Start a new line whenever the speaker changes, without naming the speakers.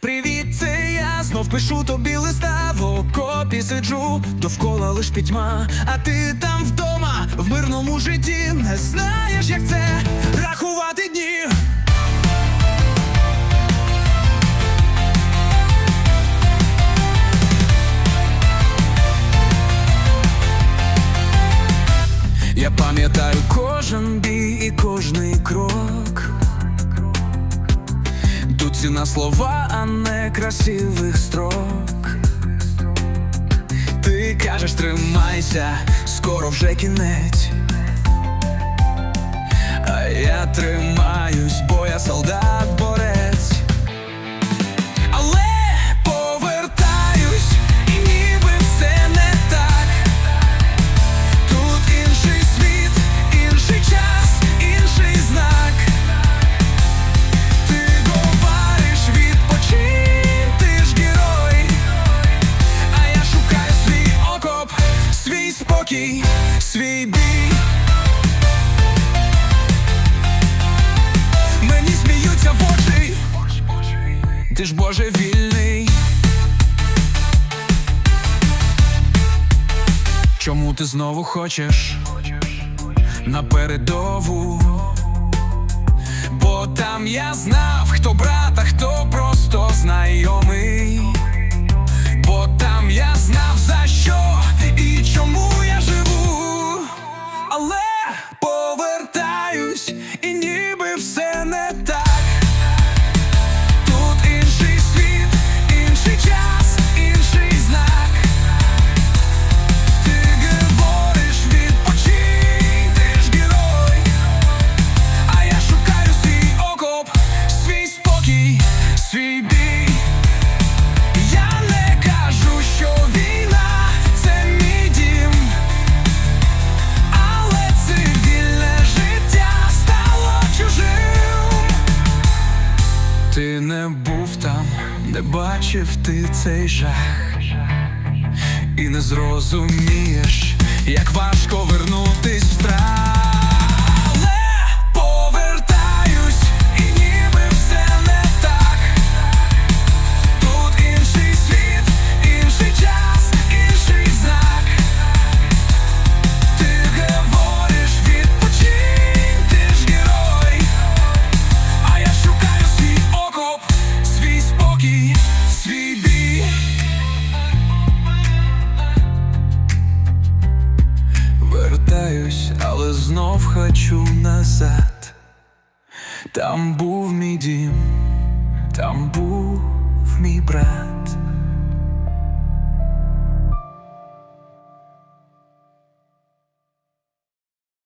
Привіт, це я знов пишу тобі листа в окопі сиджу, довкола лиш пітьма, а ти там вдома, в мирному житті не знаєш, як це рахувати дні. Я пам'ятаю кожен бій і кожний крок. Ціна слова, а не красивих строк. Ти кажеш, тримайся, скоро вже кінець. А я тримаюсь, бо я солдат спокій, свій бій. Мені сміються в очі. Ти ж боже вільний. Чому ти знову хочеш на передову? Бо там я знав, хто брат, а хто просто знайомий. Бо там я знав бачив ти цей жах, і не зрозумієш, як важко вернутись в страх. Але повертаюсь, і ніби все не так. Тут інший світ, інший час, інший знак. Ти говориш відпочинь, ти ж герой. А я шукаю свій окоп, свій спокій, Знов хочу назад. Там був мій дім, там був мій брат.